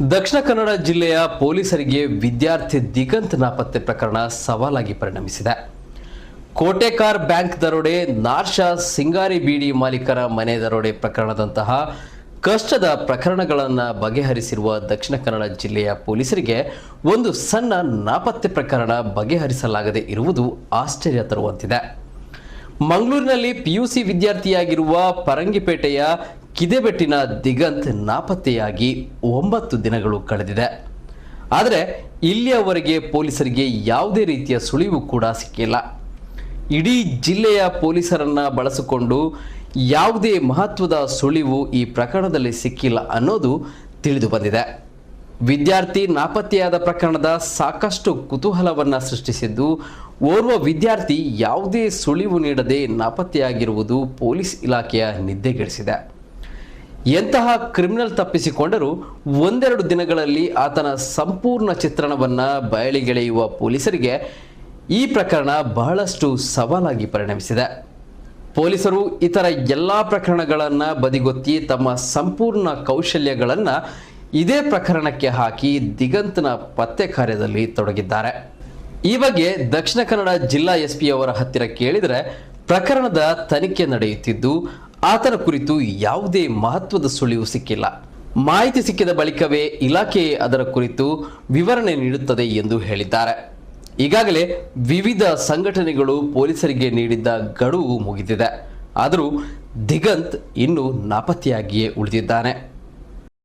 ದಕ್ಷಿಣ ಕನ್ನಡ ಜಿಲ್ಲೆಯ ಪೊಲೀಸರಿಗೆ ವಿದ್ಯಾರ್ಥಿ ದಿಗಂತ್ ನಾಪತ್ತೆ ಪ್ರಕರಣ ಸವಾಲಾಗಿ ಪರಿಣಮಿಸಿದೆ. ಕೋಟೆಕಾರ್ ಬ್ಯಾಂಕ್ ದರೋಡೆ, ನಾರ್ಷಾ ಸಿಂಗಾರಿ ಬೀಡಿ ಮಾಲೀಕರ ಮನೆ ದರೋಡೆ ಪ್ರಕರಣದಂತಹ ಕಷ್ಟದ ಪ್ರಕರಣಗಳನ್ನು ಬಗೆಹರಿಸಿರುವ ದಕ್ಷಿಣ ಕನ್ನಡ ಜಿಲ್ಲೆಯ ಪೊಲೀಸರಿಗೆ ಒಂದು ಸಣ್ಣ ನಾಪತ್ತೆ ಪ್ರಕರಣ ಬಗೆಹರಿಸಲಾಗದೆ ಇರುವುದು ಆಶ್ಚರ್ಯ ತರುವಂತಿದೆ. ಮಂಗಳೂರಿನಲ್ಲಿ ಪಿಯುಸಿ ವಿದ್ಯಾರ್ಥಿಯಾಗಿರುವ ಪರಂಗಿಪೇಟೆಯ ಕಿದೆಬೆಟ್ಟಿನ ದಿಗಂತ್ ನಾಪತ್ತೆಯಾಗಿ ಒಂಬತ್ತು ದಿನಗಳು ಕಳೆದಿದೆ. ಆದರೆ ಇಲ್ಲಿಯವರೆಗೆ ಪೊಲೀಸರಿಗೆ ಯಾವುದೇ ರೀತಿಯ ಸುಳಿವು ಕೂಡ ಸಿಕ್ಕಿಲ್ಲ. ಇಡೀ ಜಿಲ್ಲೆಯ ಪೊಲೀಸರನ್ನ ಬಳಸಿಕೊಂಡು ಯಾವುದೇ ಮಹತ್ವದ ಸುಳಿವು ಈ ಪ್ರಕರಣದಲ್ಲಿ ಸಿಕ್ಕಿಲ್ಲ ಅನ್ನೋದು ತಿಳಿದು ಬಂದಿದೆ. ವಿದ್ಯಾರ್ಥಿ ನಾಪತ್ತೆಯಾದ ಪ್ರಕರಣದ ಸಾಕಷ್ಟು ಕುತೂಹಲವನ್ನ ಸೃಷ್ಟಿಸಿದ್ದು, ಓರ್ವ ವಿದ್ಯಾರ್ಥಿ ಯಾವುದೇ ಸುಳಿವು ನೀಡದೆ ನಾಪತ್ತೆಯಾಗಿರುವುದು ಪೊಲೀಸ್ ಇಲಾಖೆಯ ನಿದ್ದೆಗೆಡಿಸಿದೆ. ಎಂತಹ ಕ್ರಿಮಿನಲ್ ತಪ್ಪಿಸಿಕೊಂಡರೂ ಒಂದೆರಡು ದಿನಗಳಲ್ಲಿ ಆತನ ಸಂಪೂರ್ಣ ಚಿತ್ರಣವನ್ನ ಬಯಲಿಗೆಳೆಯುವ ಪೊಲೀಸರಿಗೆ ಈ ಪ್ರಕರಣ ಬಹಳಷ್ಟು ಸವಾಲಾಗಿ ಪರಿಣಮಿಸಿದೆ. ಪೊಲೀಸರು ಇತರ ಎಲ್ಲ ಪ್ರಕರಣಗಳನ್ನು ಬದಿಗೊತ್ತಿ ತಮ್ಮ ಸಂಪೂರ್ಣ ಕೌಶಲ್ಯಗಳನ್ನು ಇದೇ ಪ್ರಕರಣಕ್ಕೆ ಹಾಕಿ ದಿಗಂತನ ಪತ್ತೆ ಕಾರ್ಯದಲ್ಲಿ ತೊಡಗಿದ್ದಾರೆ. ಈ ಬಗ್ಗೆ ದಕ್ಷಿಣ ಕನ್ನಡ ಜಿಲ್ಲಾ ಎಸ್ಪಿ ಅವರ ಹತ್ತಿರ ಕೇಳಿದರೆ ಪ್ರಕರಣದ ತನಿಖೆ ನಡೆಯುತ್ತಿದ್ದು ಆತನ ಕುರಿತು ಯಾವುದೇ ಮಹತ್ವದ ಸುಳಿವು ಸಿಕ್ಕಿಲ್ಲ. ಮಾಹಿತಿ ಸಿಕ್ಕಿದ ಬಳಿಕವೇ ಇಲಾಖೆ ಅದರ ಕುರಿತು ವಿವರಣೆ ನೀಡುತ್ತದೆ ಎಂದು ಹೇಳಿದ್ದಾರೆ. ಈಗಾಗಲೇ ವಿವಿಧ ಸಂಘಟನೆಗಳು ಪೊಲೀಸರಿಗೆ ನೀಡಿದ್ದ ಗಡುವು ಮುಗಿದಿದೆ. ಆದರೂ ದಿಗಂತ್ ಇನ್ನೂ ನಾಪತ್ತೆಯಾಗಿಯೇ ಉಳಿದಿದ್ದಾನೆ.